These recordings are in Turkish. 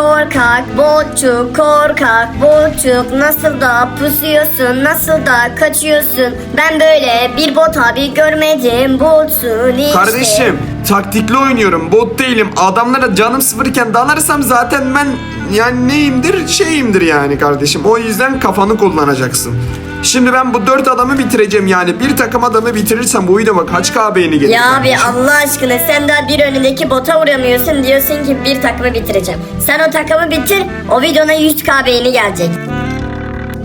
korkak botçuk korkak botçuk nasıl da pusuyorsun nasıl da kaçıyorsun ben böyle bir bot abi görmedim botsun işte. Kardeşim taktikli oynuyorum bot değilim adamlara canım sıfırken dalarsam zaten ben yani neyimdir şeyimdir yani kardeşim o yüzden kafanı kullanacaksın. Şimdi ben bu dört adamı bitireceğim yani bir takım adamı bitirirsem bu bak kaç K beğeni gelir. Ya abi kardeşim. Allah aşkına sen daha bir önündeki bota vuramıyorsun diyorsun ki bir takımı bitireceğim. Sen o takımı bitir o videona 100k beğeni gelecek.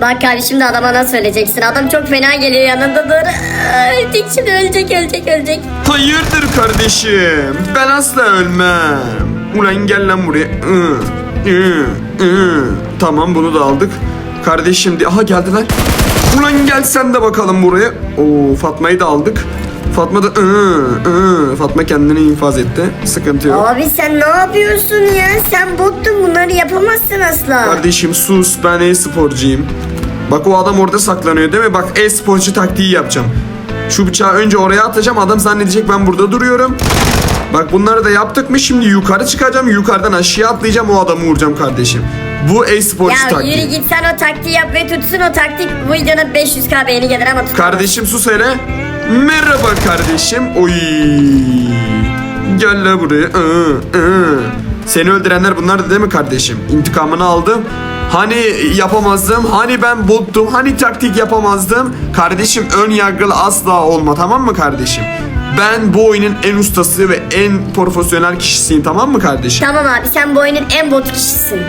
Bak abi şimdi adama nasıl söyleyeceksin adam çok fena geliyor yanında dur. Dik şimdi ölecek ölecek ölecek. Hayırdır kardeşim ben asla ölmem. Ulan gel lan buraya. Hı, hı. Tamam bunu da aldık. Kardeşim de aha geldi lan. Ulan gel sen de bakalım buraya. Oo Fatma'yı da aldık. Fatma da ıı, ıı. Fatma kendini infaz etti. Sıkıntı yok. Abi sen ne yapıyorsun ya sen bottun bunları yapamazsın asla. Kardeşim sus ben e-sporcuyum. Bak o adam orada saklanıyor değil mi? Bak e-sporcu taktiği yapacağım. Şu bıçağı önce oraya atacağım adam zannedecek ben burada duruyorum. Bak bunları da yaptık mı şimdi yukarı çıkacağım yukarıdan aşağı atlayacağım o adamı vuracağım kardeşim. Bu e-sporcu Ya taktiği. yürü git sen o taktiği yap ve tutsun o taktik bu videona 500k beğeni gelir ama tut. Kardeşim sus hele. Merhaba kardeşim. Oy. Gel la buraya. Iı, ıı. Seni öldürenler bunlardı değil mi kardeşim? İntikamını aldım. Hani yapamazdım, hani ben bottum, hani taktik yapamazdım. Kardeşim ön yargılı asla olma tamam mı kardeşim? Ben bu oyunun en ustası ve en profesyonel kişisiyim tamam mı kardeşim? Tamam abi sen bu oyunun en bot kişisin.